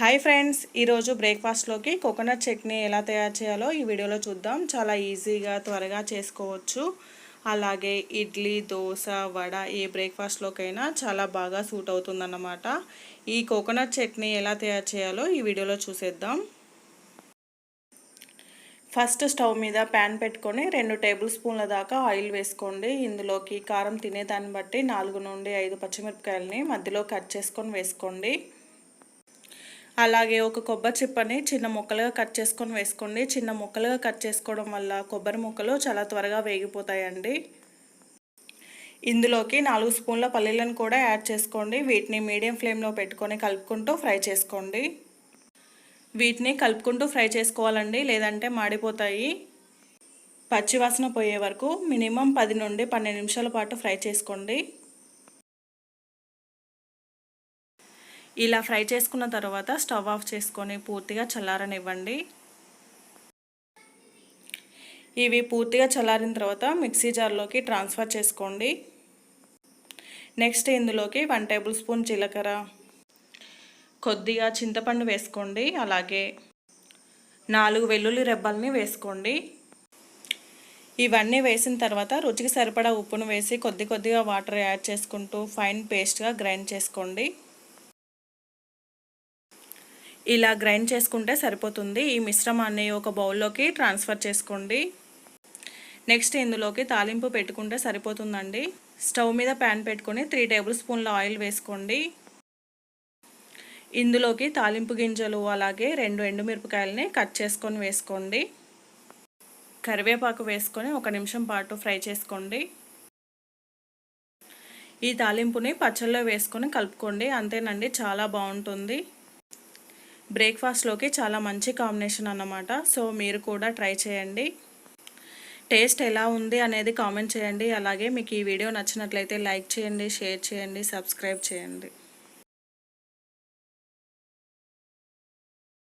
Hi friends ఈరోజు బ్రేక్ఫాస్ట్లోకి coconut chutney ఎలా తయారు చేయాలో ఈ వీడియోలో చూద్దాం. చాలా ఈజీగా త్వరగా చేసుకోవచ్చు. అలాగే ఇడ్లీ దోశ వడ ఏ బ్రేక్ఫాస్ట్లోకైనా చాలా బాగా సూట్ అవుతుందన్నమాట. ఈ కోకోనట్ చట్నీ ఎలా తయారు చేయాలో ఈ వీడియోలో చూసేద్దాం. ఫస్ట్ స్టవ్ మీద ప్యాన్ పెట్టుకొని రెండు టేబుల్ స్పూన్ల దాకా ఆయిల్ వేసుకోండి. ఇందులోకి కారం తినేదాన్ని బట్టి నాలుగు నుండి ఐదు పచ్చిమిరపకాయలని మధ్యలో కట్ చేసుకొని వేసుకోండి. అలాగే ఒక కొబ్బరి చిప్పని చిన్న ముక్కలుగా కట్ చేసుకొని వేసుకోండి. చిన్న ముక్కలుగా కట్ చేసుకోవడం వల్ల కొబ్బరి ముక్కలు చాలా త్వరగా వేగిపోతాయండి. ఇందులోకి నాలుగు స్పూన్ల పల్లీలను కూడా యాడ్ చేసుకోండి. వీటిని మీడియం ఫ్లేమ్లో పెట్టుకొని కలుపుకుంటూ ఫ్రై చేసుకోండి. వీటిని కలుపుకుంటూ ఫ్రై చేసుకోవాలండి లేదంటే మాడిపోతాయి. పచ్చివాసన పోయే వరకు మినిమం పది నుండి పన్నెండు నిమిషాల పాటు ఫ్రై చేసుకోండి. ఇలా ఫ్రై చేసుకున్న తర్వాత స్టవ్ ఆఫ్ చేసుకొని పూర్తిగా చల్లారనివ్వండి. ఇవి పూర్తిగా చల్లారిన తర్వాత మిక్సీ జార్లోకి ట్రాన్స్ఫర్ చేసుకోండి. నెక్స్ట్ ఇందులోకి వన్ టేబుల్ స్పూన్ జీలకర్ర. కొద్దిగా చింతపండు వేసుకోండి. అలాగే నాలుగు వెల్లుల్లి రెబ్బల్ని వేసుకోండి. ఇవన్నీ వేసిన తర్వాత రుచికి సరిపడా ఉప్పును వేసి కొద్ది కొద్దిగా వాటర్ యాడ్ చేసుకుంటూ ఫైన్ పేస్ట్గా గ్రైండ్ చేసుకోండి. ఇలా గ్రైండ్ చేసుకుంటే సరిపోతుంది. ఈ మిశ్రమాన్ని ఒక బౌల్లోకి ట్రాన్స్ఫర్ చేసుకోండి. నెక్స్ట్ ఇందులోకి తాలింపు పెట్టుకుంటే సరిపోతుందండి. స్టవ్ మీద ప్యాన్ పెట్టుకొని త్రీ టేబుల్ స్పూన్ల ఆయిల్ వేసుకోండి. ఇందులోకి తాలింపు గింజలు అలాగే రెండు ఎండుమిరపకాయలని కట్ చేసుకొని వేసుకోండి. కరివేపాకు వేసుకొని ఒక నిమిషం పాటు ఫ్రై చేసుకోండి. ఈ తాలింపుని పచ్చళ్ళలో వేసుకొని కలుపుకోండి. అంతేనండి చాలా బాగుంటుంది. బ్రేక్ఫాస్ట్లోకి చాలా మంచి కాంబినేషన్ అన్నమాట. సో మీరు కూడా ట్రై చేయండి. టేస్ట్ ఎలా ఉంది అనేది కామెంట్ చేయండి. అలాగే మీకు ఈ వీడియో నచ్చినట్లయితే లైక్ చేయండి షేర్ చేయండి సబ్స్క్రైబ్ చేయండి.